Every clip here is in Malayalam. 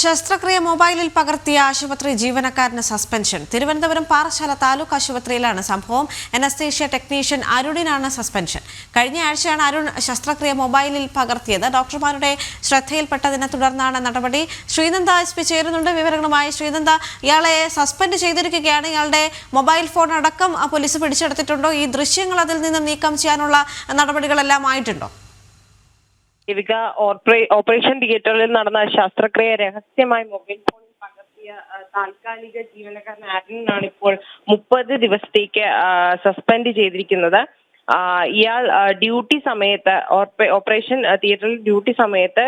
ശസ്ത്രക്രിയ മൊബൈലിൽ പകർത്തിയ ആശുപത്രി ജീവനക്കാരന് സസ്പെൻഷൻ. തിരുവനന്തപുരം പാറശാല താലൂക്ക് ആശുപത്രിയിലാണ് സംഭവം. അനസ്തേഷ്യ ടെക്നീഷ്യൻ അരുണിനാണ് സസ്പെൻഷൻ. കഴിഞ്ഞ ആഴ്ചയാണ് അരുൺ ശസ്ത്രക്രിയ മൊബൈലിൽ പകർത്തിയത്. ഡോക്ടർമാരുടെ ശ്രദ്ധയിൽപ്പെട്ടതിനെ തുടർന്നാണ് നടപടി. ശ്രീനന്ദ എസ് പി ചേരുന്നുണ്ട്. വിവരങ്ങളുമായി ശ്രീനന്ദ ഇയാളെ സസ്പെൻഡ് ചെയ്തിരിക്കുകയാണ്. ഇയാളുടെ മൊബൈൽ ഫോൺ അടക്കം പോലീസ് പിടിച്ചെടുത്തിട്ടുണ്ടോ? ഈ ദൃശ്യങ്ങൾ അതിൽ നിന്ന് നീക്കം ചെയ്യാനുള്ള നടപടികളെല്ലാം ആയിട്ടുണ്ടോ? ദേവിക ഓപ്പറേ- ഓപ്പറേഷൻ തിയേറ്ററിൽ നടന്ന ശസ്ത്രക്രിയ രഹസ്യമായി മൊബൈൽ ഫോണിൽ പകർത്തിയ താൽക്കാലിക ജീവനക്കാരൻ ആരനാണ് ഇപ്പോൾ മുപ്പത് ദിവസത്തേക്ക് സസ്പെൻഡ് ചെയ്തിരിക്കുന്നത്. ഇയാൾ ഡ്യൂട്ടി സമയത്ത് ഓപ്പ- ഓപ്പറേഷൻ തിയേറ്ററിൽ ഡ്യൂട്ടി സമയത്ത്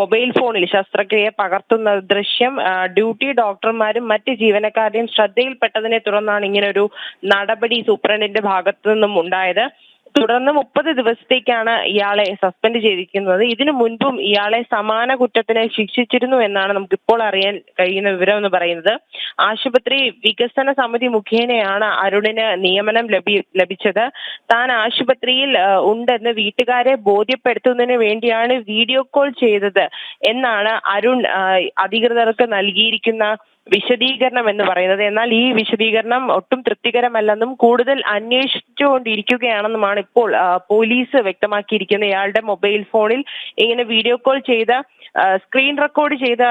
മൊബൈൽ ഫോണിൽ ശസ്ത്രക്രിയ പകർത്തുന്ന ദൃശ്യം ഡ്യൂട്ടി ഡോക്ടർമാരും മറ്റ് ജീവനക്കാരുടെയും ശ്രദ്ധയിൽപ്പെട്ടതിനെ തുടർന്നാണ് ഇങ്ങനെ ഒരു നടപടി സൂപ്രണ്ടിന്റെ ഭാഗത്തു നിന്നും ഉണ്ടായത്. തുടർന്ന് മുപ്പത് ദിവസത്തേക്കാണ് ഇയാളെ സസ്പെൻഡ് ചെയ്തിരിക്കുന്നത്. ഇതിനു മുൻപും ഇയാളെ സമാന കുറ്റത്തിന് ശിക്ഷിച്ചിരുന്നു എന്നാണ് നമുക്ക് ഇപ്പോൾ അറിയാൻ കഴിയുന്ന വിവരം എന്ന് പറയുന്നത്. ആശുപത്രി വികസന സമിതി മുഖേനയാണ് അരുണിന് നിയമനം ലഭി ലഭിച്ചത്. താൻ ആശുപത്രിയിൽ ഉണ്ടെന്ന് വീട്ടുകാരെ ബോധ്യപ്പെടുത്തുന്നതിന് വേണ്ടിയാണ് വീഡിയോ കോൾ ചെയ്തത് എന്നാണ് അരുൺ അധികൃതർക്ക് നൽകിയിരിക്കുന്ന വിശദീകരണം എന്ന് പറയുന്നത്. എന്നാൽ ഈ വിശദീകരണം ഒട്ടും തൃപ്തികരമല്ലെന്നും കൂടുതൽ അന്വേഷിച്ചുകൊണ്ടിരിക്കുകയാണെന്നുമാണ് ഇപ്പോൾ പോലീസ് വ്യക്തമാക്കിയിരിക്കുന്നത്. ഇയാളുടെ മൊബൈൽ ഫോണിൽ ഇങ്ങനെ വീഡിയോ കോൾ ചെയ്ത സ്ക്രീൻ റെക്കോർഡ് ചെയ്ത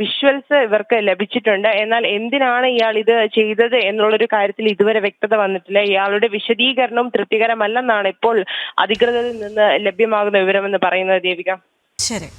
വിഷ്വൽസ് ഇവർക്ക് ലഭിച്ചിട്ടുണ്ട്. എന്നാൽ എന്തിനാണ് ഇയാൾ ഇത് ചെയ്തത് എന്നുള്ളൊരു കാര്യത്തിൽ ഇതുവരെ വ്യക്തത വന്നിട്ടില്ല. ഇയാളുടെ വിശദീകരണവും തൃപ്തികരമല്ലെന്നാണ് ഇപ്പോൾ അധികൃതരിൽ നിന്ന് ലഭ്യമാകുന്ന വിവരമെന്ന് പറയുന്നത് ദേവിക. ശരി.